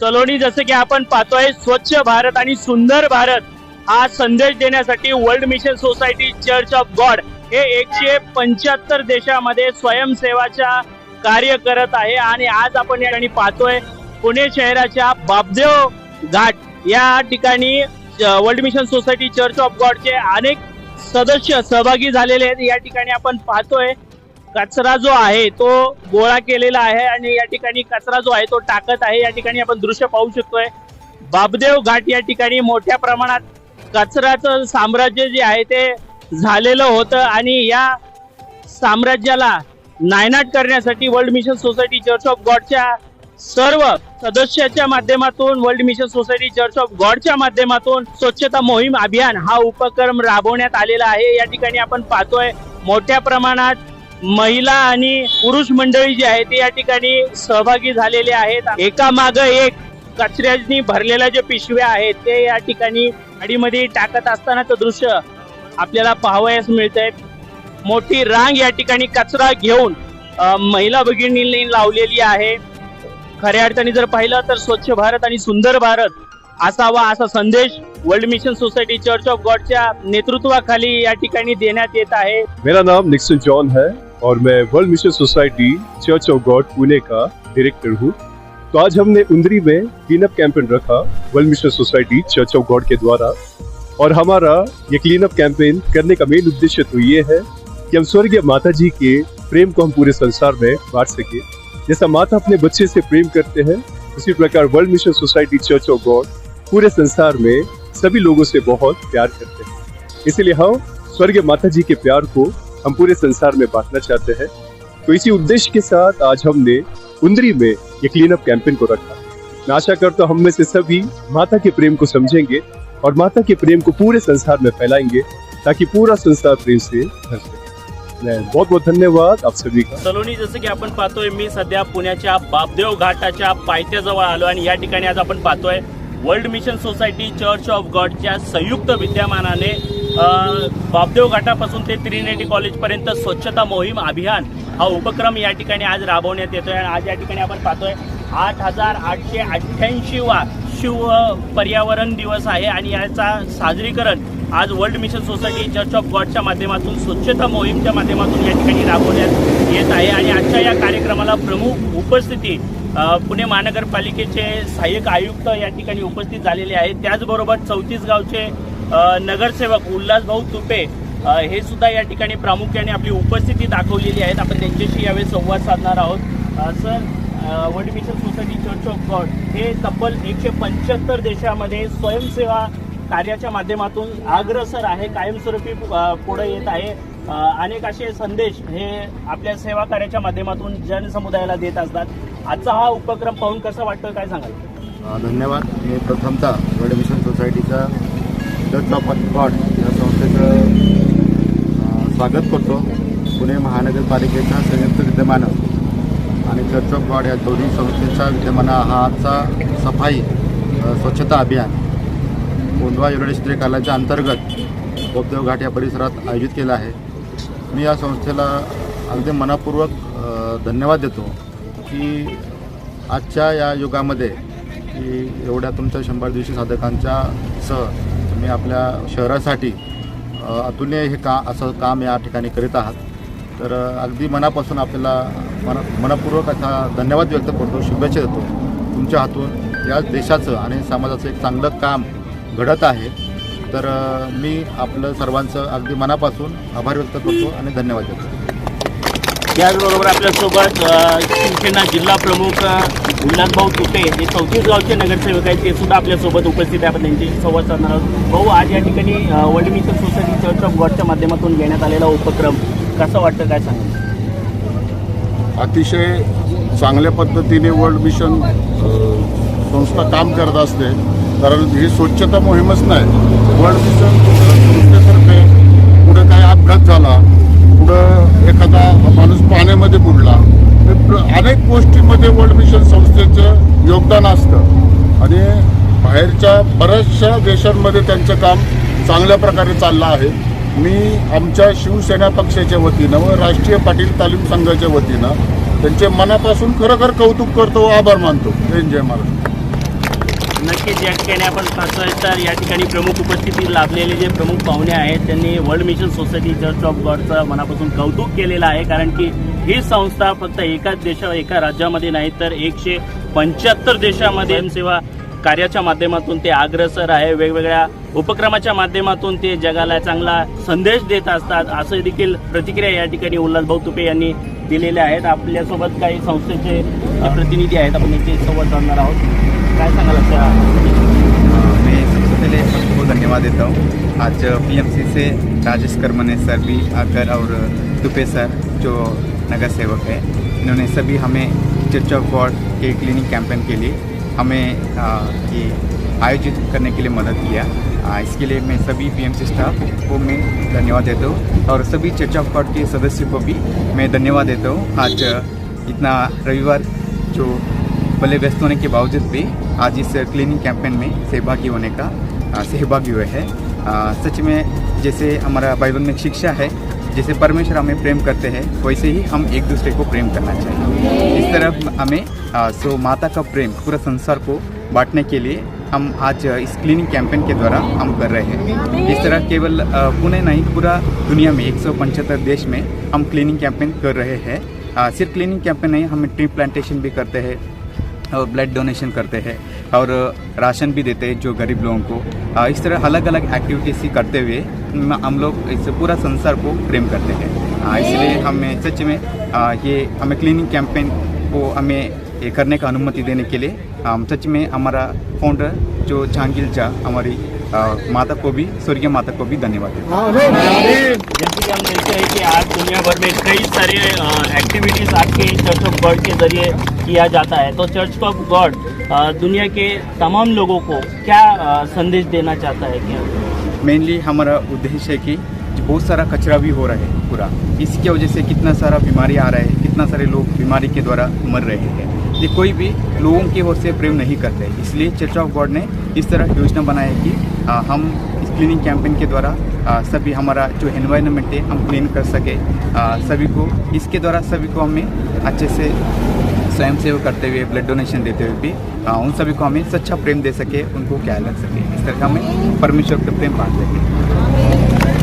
सलोनी जसं की आपण पाहतोय स्वच्छ भारत आणि सुंदर भारत हा संदेश देण्यासाठी world mission society church of God हे एकशे पंच्याहत्तर देशामध्ये स्वयंसेवाच्या कार्य करत आहे. आणि आज आपण या ठिकाणी पाहतोय पुणे शहराच्या बाबदेव घाट या ठिकाणी world mission society church of गॉडचे अनेक सदस्य सहभागी झालेले आहेत. या ठिकाणी आपण पाहतोय कचरा जो आहे तो गोळा केलेला आहे आणि या ठिकाणी कचरा जो आहे तो टाकत आहे. या ठिकाणी आपण दृश्य पाहू शकतोय. बाबदेव घाट या ठिकाणी मोठ्या प्रमाणात कचऱ्याचं साम्राज्य जे आहे ते झालेलं होतं आणि या साम्राज्याला नायनाट करण्यासाठी world mission society church of गॉडच्या सर्व सदस्याच्या माध्यमातून world mission society church of गॉडच्या माध्यमातून स्वच्छता मोहीम अभियान हा उपक्रम राबवण्यात आलेला आहे. या ठिकाणी आपण पाहतोय मोठ्या प्रमाणात महिला आणि पुरुष मंडळी जी आहे ते या ठिकाणी सहभागी झालेले आहेत. एका माग एक कचऱ्यानी भरलेल्या जे पिशव्या आहेत ते या ठिकाणी गाडीमध्ये टाकत असतानाचं दृश्य आपल्याला पाहावयास मिळत मोठी रांग या ठिकाणी कचरा घेऊन महिला भगिनींनी लावलेली आहे. खऱ्या अर्थाने जर पाहिलं तर स्वच्छ भारत आणि सुंदर भारत असावा असा संदेश world mission society church of गॉडच्या नेतृत्वाखाली या ठिकाणी देण्यात येत आहे. मेरा नाम निक्सन जॉन है। और मैं world mission society church of God Pune का डायरेक्टर हूँ। तो आज हमने उंदरी में क्लीन अप कैंपेन रखा, world mission society church of God के द्वारा। और हमारा ये क्लीन अप कैंपेन करने का मेन उद्देश्य तो ये है कि हम स्वर्गीय माता जी के प्रेम को हम पूरे संसार में बांट सके। जैसा माता अपने बच्चे से प्रेम करते हैं, उसी प्रकार world mission society church of God पूरे संसार में सभी लोगों से बहुत प्यार करते हैं। इसलिए हम स्वर्गीय माता जी के प्यार को हम पूरे संसार में बांटना चाहते हैं। तो इसी उद्देश्य के साथ आज हमने उंदरी में ये क्लीन अप कैंपेन को रखा। मैं आशा करता हूँ हम में से सभी माता के प्रेम को समझेंगे और माता के प्रेम को पूरे संसार में फैलाएँगे ताकि पूरा संसार प्रेम से भर सके। बहुत बहुत धन्यवाद आप सभी का। सलोनी, जसं की आपण पाहतोय, मी सध्या पुण्याच्या बापदेव घाटाच्या पायथ्याजवळ आलो आणि या ठिकाणी आज आपण पाहतोय world mission society church of गॉडच्या संयुक्त विद्यमानाने बापदेव घाटापासून ते त्रिनेटी कॉलेजपर्यंत स्वच्छता मोहीम अभियान हा उपक्रम या ठिकाणी आज राबवण्यात येतोय. आणि आज या ठिकाणी आपण पाहतोय आठ हजार आठशे अठ्ठ्याऐंशी वा शिव पर्यावरण दिवस आहे. आणि याचा साजरीकरण आज world mission society church of गॉडच्या माध्यमातून स्वच्छता मोहीमच्या माध्यमातून या ठिकाणी राबवण्यात येत आहे. आणि आजच्या या कार्यक्रमाला प्रमुख उपस्थिती पुणे महानगरपालिकेचे सहाय्यक आयुक्त या ठिकाणी उपस्थित झालेले आहेत. त्याचबरोबर चौतीस गावचे नगरसेवक उल्हासभाऊ तुपे हे सुद्धा या ठिकाणी प्रामुख्याने आपली उपस्थिती दाखवलेली आहेत. आपण त्यांच्याशी यावेळी संवाद साधणार आहोत. Sir world mission society church of God हे तब्बल एकशे पंच्याहत्तर देशामध्ये स्वयंसेवा कार्याच्या माध्यमातून अग्रसर आहे कायमस्वरूपी पुढे येत आहे. अनेक असे संदेश हे आपल्या सेवा कार्याच्या माध्यमातून जनसमुदायाला देत असतात. आजचा हा उपक्रम पाहून कसं वाटतं काय सांगाल? धन्यवाद. मी प्रथमतः वर्ल्ड मिशन सोसायटीचा चर्च ऑफ गॉड या संस्थेचं स्वागत करतो. पुणे महानगरपालिकेच्या संयुक्त विद्यमानं आणि चर्च ऑफ गॉड या दोन्ही संस्थेच्या विद्यमानं हा आजचा सफाई स्वच्छता अभियान कोंडवा युनिव्हर्सिटी कालाच्या अंतर्गत बोबदेव घाट या परिसरात आयोजित केला आहे. मी या संस्थेला अगदी मनापूर्वक धन्यवाद देतो की आजच्या या युगामध्ये की एवढ्या तुमच्या शंभर दिवशी साधकांच्या सह तुम्ही आपल्या शहरासाठी अ, अतुलनीय हे का असं काम या ठिकाणी करीत आहात. तर अगदी मनापासून आपल्याला मन मनपूर्वक असा धन्यवाद व्यक्त करतो शुभेच्छा देतो. तुमच्या हातून या देशाचं आणि समाजाचं एक चांगलं काम घडत आहे. तर मी आपलं सर्वांचं अगदी मनापासून आभार व्यक्त करतो आणि धन्यवाद देतो. याचबरोबर आपल्यासोबत शिवसेना जिल्हा प्रमुख अ, भाऊ तुटे हे चौतीस गावचे नगरसेवक आहेत. ते सुद्धा आपल्यासोबत उपस्थित आहे आपण त्यांच्याशी संवाद साधणार आहोत. भाऊ आज या ठिकाणी अ, world mission society church of गॉडच्या माध्यमातून घेण्यात आलेला उपक्रम कसं वाटतं काय सांगा अतिशय चांगल्या पद्धतीने वर्ल्ड मिशन संस्था काम करत असते. कारण ही स्वच्छता मोहीमच नाही. वर्ल्ड मिशन संस्थेतर्फे पुढे काय अपघात झाला? पुढं एखादा माणूस पाण्यामध्ये बुडला. अनेक गोष्टीमध्ये वर्ल्ड मिशन संस्थेचं योगदान असतं. आणि बाहेरच्या बऱ्याचशा देशांमध्ये त्यांचं काम चांगल्या प्रकारे चाललं आहे. मी आमच्या शिवसेना पक्षाच्या वतीनं व राष्ट्रीय पाटील तालीम संघाच्या वतीनं त्यांचे मनापासून खरोखर कौतुक करतो व आभार मानतो. जय जय महाराज नक्कीच या ठिकाणी आपण पाहतोय तर या ठिकाणी प्रमुख उपस्थिती लाभलेले जे प्रमुख पाहुणे आहेत त्यांनी world mission society church of गॉडचं मनापासून कौतुक केलेलं आहे कारण की ही संस्था फक्त एकाच देशा एका राज्यामध्ये नाही तर एकशे पंच्याहत्तर देशामध्ये सेवा कार्याच्या माध्यमातून ते अग्रसर आहे. वेगवेगळ्या उपक्रमाच्या माध्यमातून ते जगाला चांगला संदेश देत असतात. असं देखील प्रतिक्रिया या ठिकाणी उल्हासभाऊ तुपे यांनी दिलेल्या आहेत. आपल्यासोबत काही संस्थेचे प्रतिनिधी आहेत. आपण इथे सोबत जाणार आहोत. काय सांगाल त्या मैं सबसे पहले सबको धन्यवाद देता हूँ. आज पीएमसी से राजेश करमने सर भी आकर और दुपे सर जो नगर सेवक है। इन्होंने सभी हमें चर्च ऑफ़ गॉड के क्लिनिक कैंपेन के लिए हमें ये आयोजित करने के लिए मदद किया। आ, इसके लिए मैं सभी पीएमसी स्टाफ को मैं धन्यवाद देता हूँ और सभी चर्च ऑफ़ गॉड के सदस्यों को भी मैं धन्यवाद देता हूँ। आज इतना रविवार जो भले व्यस्त होने के बावजूद भी आज इस क्लीनिंग कैंपेन में सहभागी होने का सहभागी हुए हैं। सच में जैसे हमारा बाइबल में शिक्षा है जैसे परमेश्वर हमें प्रेम करते हैं वैसे ही हम एक दूसरे को प्रेम करना चाहिए इस तरह हमें आ, सो माता का प्रेम पूरा संसार को बांटने के लिए हम आज इस क्लीनिंग कैंपेन के द्वारा हम कर रहे हैं। इस तरह केवल पुणे नहीं पूरा दुनिया में एक सौ पचहत्तर देश में हम क्लीनिंग कैंपेन कर रहे हैं। सिर्फ़ क्लीनिंग कैंपेन नहीं हम ट्री प्लांटेशन भी करते हैं और ब्लड डोनेशन करते हैं। और राशन भी देते हैं जो गरीब लोगों को। इस तरह अलग अलग एक्टिविटीज़ ही करते हुए हम हम लोग इस पूरा संसार को प्रेम करते हैं। इसलिए हमें सच में ये हमें क्लीनिंग कैंपेन को हमें ये करने का अनुमति देने के लिए हम सच में हमारा फाउंडर जो जहांगीर झा हमारी माता को भी स्वर्गीय माता को भी धन्यवाद देते हैं कि आज दुनिया भर में कई सारे एक्टिविटीज़ आपके चर्च ऑफ़ गॉड के ज़रिए किया जाता है। तो चर्च ऑफ़ गॉड दुनिया के तमाम लोगों को क्या संदेश देना चाहता है क्या? मेनली हमारा उद्देश्य है कि बहुत सारा कचरा भी हो रहा है पूरा। इसकी वजह से कितना सारा बीमारी आ रहा है कितना सारे लोग बीमारी के द्वारा मर रहे हैं। ये कोई भी लोगों की ओर से प्रेम नहीं करते। इसलिए चर्च ऑफ़ गॉड ने इस तरह योजना बनाया कि आ, हम क्लीनिंग कैंपेन के द्वारा सभी हमारा जो एनवायरनमेंट है हम क्लीन कर सके। सभी को इसके द्वारा सभी को हमें अच्छे से स्वयं सेवा करते हुए ब्लड डोनेशन देते हुए भी आ, उन सभी को हमें सच्चा प्रेम दे सके उनको क्या लग सके। इस तरह का हमें परमेश्वर का प्रेम बांट सके।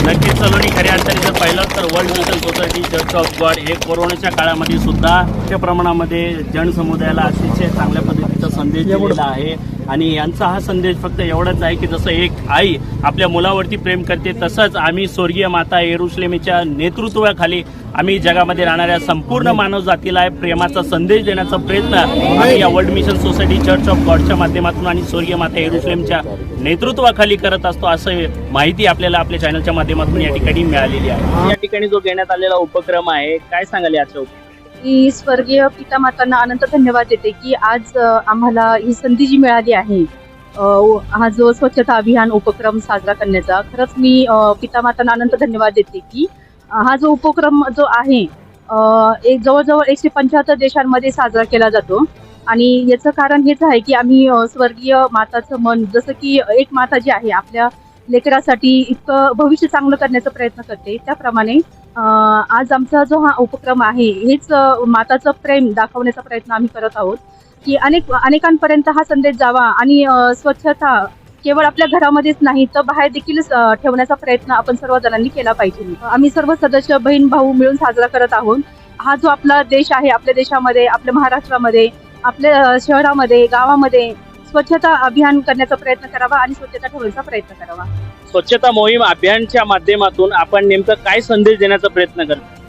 नक्कीच सलोनी खऱ्या अर्थाने जर पाहिलं तर world mission society church of God हे कोरोनाच्या काळामध्ये सुद्धा मोठ्या प्रमाणामध्ये जनसमुदायाला अतिशय चांगल्या पद्धतीचा संदेश दिलेला आहे. आणि यांचा हा संदेश फक्त एवढाच आहे की जसं एक आई आपल्या मुलावरती प्रेम करते तसंच आम्ही स्वर्गीय माता येरुश्लेमीच्या नेतृत्वाखाली आम्ही जगामध्ये राहणाऱ्या संपूर्ण मानव जातीला प्रेमाचा संदेश देण्याचा प्रयत्न आम्ही या world mission society church of गॉडच्या माध्यमातून आणि स्वर्गीय माता येरुश्लेमच्या नेतृत्वाखाली करत असतो असं माहिती आपल्याला आपल्या चॅनलच्या माध्यमातून या ठिकाणी मिळालेली आहे. या ठिकाणी जो घेण्यात आलेला उपक्रम आहे काय सांगाल याचा उपक्रम मी स्वर्गीय पिता मातांना अनंत धन्यवाद देते की आज आम्हाला ही संधी जी मिळाली आहे. हा जो स्वच्छता अभियान उपक्रम साजरा करण्याचा खरंच मी पितामातांना पिता अनंत धन्यवाद देते की हा जो उपक्रम जो आहे एक जवळजवळ एकशे पंच्याहत्तर देशांमध्ये साजरा केला जातो. आणि याचं कारण हेच आहे की आम्ही स्वर्गीय माताचं मन जसं की एक माता जी आहे आपल्या लेकरासाठी इतकं भविष्य चांगलं करण्याचा प्रयत्न करते. त्याप्रमाणे आज आमचा जो हा उपक्रम आहे हेच माताचं प्रेम दाखवण्याचा प्रयत्न आम्ही करत आहोत. की अनेक अनेकांपर्यंत हा संदेश जावा आणि स्वच्छता केवळ आपल्या घरामध्येच नाही तर बाहेर देखील ठेवण्याचा प्रयत्न आपण सर्व जणांनी केला पाहिजे. आम्ही सर्व सदस्य बहीण भाऊ मिळून साजरा करत आहोत. हा जो आपला देश आहे आपल्या देशामध्ये आपल्या महाराष्ट्रामध्ये आपल्या शहरामध्ये गावामध्ये स्वच्छता अभियान करण्याचा प्रयत्न करावा आणि स्वच्छता ठेवण्याचा प्रयत्न करावा. स्वच्छता मोहीम अभियानच्या माध्यमातून आपण नेमकं काय संदेश देण्याचा प्रयत्न करतो?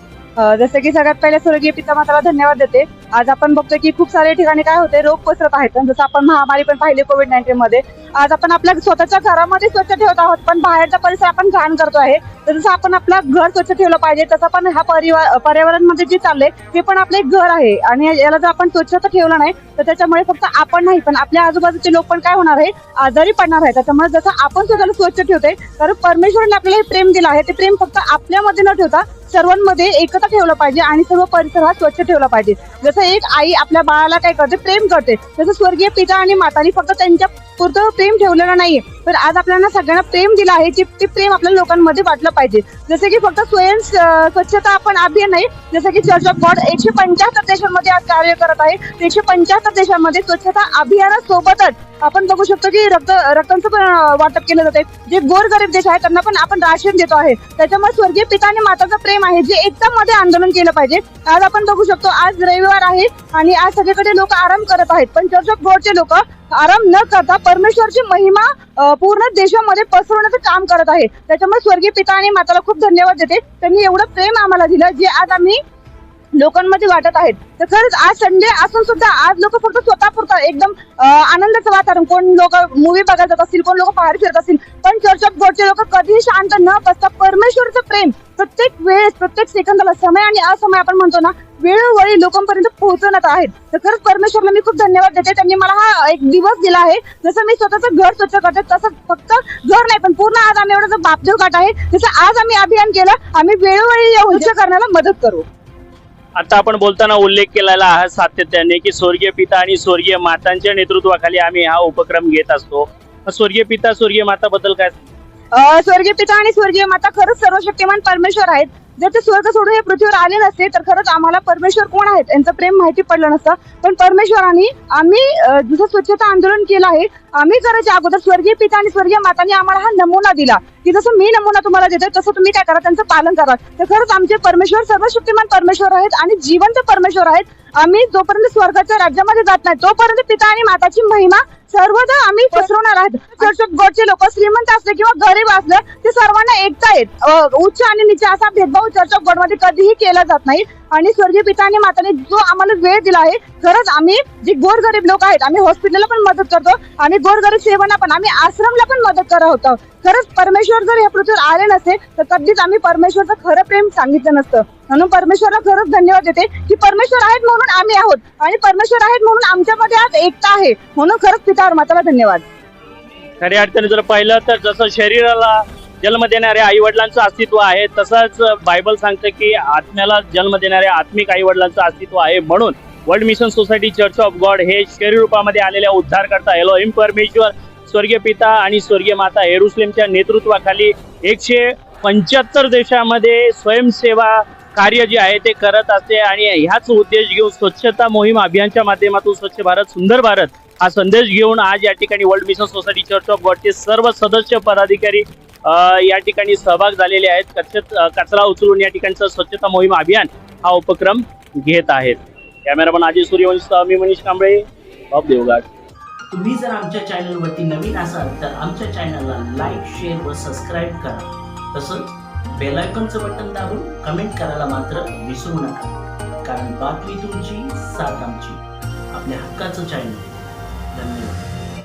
जसं की सगळ्यात पहिले स्वर्गीय पिता माताला धन्यवाद देते. आज आपण बघतो की खूप सारे ठिकाणी काय होते रोग पसरत आहेत. जसं आपण महामारी पण पाहिली कोविड नाईन्टीन मध्ये. आज आपण आपल्या स्वतःच्या घरामध्ये स्वच्छ ठेवत आहोत पण बाहेरचा परिसर आपण घाण करतो आहे. जसं आपण आपलं घर स्वच्छ ठेवलं पाहिजे तसं पण हा परिवार पर्यावरणमध्ये जे चाललंय ते पण आपलं एक घर आहे. आणि याला जर आपण स्वच्छता ठेवलं नाही तर त्याच्यामुळे फक्त आपण नाही पण आपल्या आजूबाजूचे लोक पण काय होणार आहे? आजारी पडणार आहे त्याच्यामुळे जसं आपण स्वतःला स्वच्छ ठेवतोय तर परमेश्वराने आपल्याला हे प्रेम दिलं आहे. ते प्रेम फक्त आपल्यामध्ये न ठेवता सर्वांमध्ये एकता ठेवलं पाहिजे आणि सर्व परिसर हा स्वच्छ ठेवला पाहिजे. जसं एक आई आपल्या बाळाला काय करते? प्रेम करते. तसं स्वर्गीय पिता आणि मातानी फक्त त्यांच्या पुरतं प्रेम ठेवलेलं नाहीये. पण आज आपल्याला सगळ्यांना प्रेम दिलं आहे. ते ते प्रेम आपल्या लोकांमध्ये वाटलं पाहिजे. जसं की फक्त स्वयं स्वच्छता आपण अभियान नाही जसं की चर्च ऑफ गॉड एकशे पंच्याहत्तर देशांमध्ये आज कार्य करत आहे. एकशे पंच्याहत्तर देशांमध्ये स्वच्छता अभियानासोबतच आपण बघू शकतो की रक्त रक्तांचं पण वाटप केलं जाते जे गोरगरीब देश आहे त्यांना पण आपण राशन देतो आहे. त्याच्यामुळे स्वर्गीय पिता आणि माताचं प्रेम आहे जे एकतामध्ये आंदोलन केलं पाहिजे. आज आपण बघू शकतो आज रविवार आहे आणि आज सगळीकडे लोक आराम करत आहेत. पण चर्च ऑफ गॉडचे लोक आराम न करता परमेश्वरची महिमा पूर्ण देशामध्ये पसरवण्याचं काम करत आहे. त्याच्यामुळे स्वर्गीय पिता आणि माताला खूप धन्यवाद देते. त्यांनी एवढं प्रेम आम्हाला दिलं जे आज आम्ही लोकांमध्ये वाटत आहेत. तर खरंच आज संडे असून सुद्धा आज लोक फक्त स्वतः पुरतात एकदम आनंदाचं वातावरण. कोण लोक मूवी बघायला जात असतील कोण लोक बाहेर फिरत असतील पण चर्च ऑफ गॉडचे लोक कधीही शांत न बसता परमेश्वरचं प्रेम प्रत्येक वेळेस प्रत्येक सेकंदाला समय आणि असमय आपण म्हणतो ना वेळोवेळी लोकांपर्यंत पोहोचवण्यात आहेत. तर खरंच परमेश्वरला मी खूप धन्यवाद देते. त्यांनी मला हा एक दिवस दिला आहे. जसं मी स्वतःचं घर स्वच्छ करते तसं फक्त घर नाही पण पूर्ण आज आम्ही एवढं बापदेव घाट आहे जसं आज आम्ही अभियान केलं आम्ही वेळोवेळी या स्वच्छ करण्याला मदत करू. आता आपण बोलताना उल्लेख केलेला आहे सातत्याने की स्वर्गीय पिता आणि स्वर्गीय मातांच्या नेतृत्वाखाली आम्ही हा उपक्रम घेत असतो. स्वर्गीय पिता स्वर्गीय माता बद्दल काय स्वर्गीय पिता आणि स्वर्गीय माता खरंच सर्वशक्तिमान परमेश्वर आहेत. जर ते स्वर्ग सोडून हे पृथ्वीवर आले नसते तर खरंच आम्हाला परमेश्वर कोण आहेत? यांचं प्रेम माहिती पडलं नसतं. पण परमेश्वरांनी आम्ही जसं स्वच्छता आंदोलन केलं आहे आम्ही करायच्या अगोदर स्वर्गीय पिता आणि स्वर्गीय मातांनी आम्हाला हा नमुना दिला. की जसं मी नमुना तुम्हाला देते तसं तुम्ही काय करा त्यांचं पालन करा. तर खरंच आमचे परमेश्वर सर्वशक्तिमान परमेश्वर आहेत आणि जिवंत परमेश्वर आहेत. आम्ही जोपर्यंत स्वर्गाच्या राज्यामध्ये जात नाही तोपर्यंत पिता आणि माताची महिमा सर्वदा आम्ही पसरवणार आहोत. चर्च ऑफ गॉडचे लोक श्रीमंत असले किंवा गरीब असले ते सर्वांना एकता आहेत. उच्च आणि निचे असा भेदभाव चर्च ऑफ गॉडमध्ये कधीही केला जात नाही. आणि स्वर्गीय पिता आणि माताने जो आम्हाला वेळ दिला आहे खरंच आम्ही जे गोरगरीब लोक आहेत आम्ही हॉस्पिटलला पण मदत करतो आणि गोरगरीब सेवांना पण आम्ही आश्रमला पण मदत करत होतो. खरंच परमेश्वर जर या पृथ्वीवर आले नसते तर कधीच आम्ही परमेश्वरचं खरं प्रेम सांगितलं नसतं. म्हणून परमेश्वरला खरंच धन्यवाद देते की परमेश्वर आहेत म्हणून आम्ही आहोत आणि परमेश्वर आहेत म्हणून आमच्यामध्ये आज एकता आहे. म्हणून खरंच पितावर माताला धन्यवाद. खऱ्या अर्थाने जर पाहिलं तर जसं शरीराला जन्म देणाऱ्या आई वडिलांचं अस्तित्व आहे. तसंच बायबल सांगतं की आत्म्याला जन्म देणाऱ्या आत्मिक आई वडिलांचं अस्तित्व आहे. म्हणून world mission society church of God हे शरीर रूपामध्ये आलेल्या उद्धारकर्ता इम परमेश्वर स्वर्गीय पिता आणि स्वर्गीय माता हेरुस्लेमच्या नेतृत्वाखाली एकशे पंच्याहत्तर देशामध्ये स्वयंसेवा कार्य जे आहे ते करत असते. आणि ह्याच उद्देश घेऊन स्वच्छता मोहीम अभियानच्या माध्यमातून स्वच्छ भारत सुंदर भारत हा संदेश घेऊन आज या ठिकाणी world mission society church of गॉडचे सर्व सदस्य पदाधिकारी या ठिकाणी सहभाग झालेले आहेत. कचत कचरा उचलून या ठिकाणचं स्वच्छता मोहीम अभियान हा उपक्रम घेत आहेत. कॅमेरामन अजय सूर्यवंश मी मनीष कांबळे ऑफ देवघाट. तुम्ही जर आमच्या चॅनलवरती नवीन असाल तर आमच्या चॅनलला लाईक शेअर व सबस्क्राईब करा. तसंच बेलायकॉनचं बटन दाबून कमेंट करायला मात्र विसरू नका. कारण बातमी तुमची साथ आमची. आपल्या हक्काचं चॅनल. धन्यवाद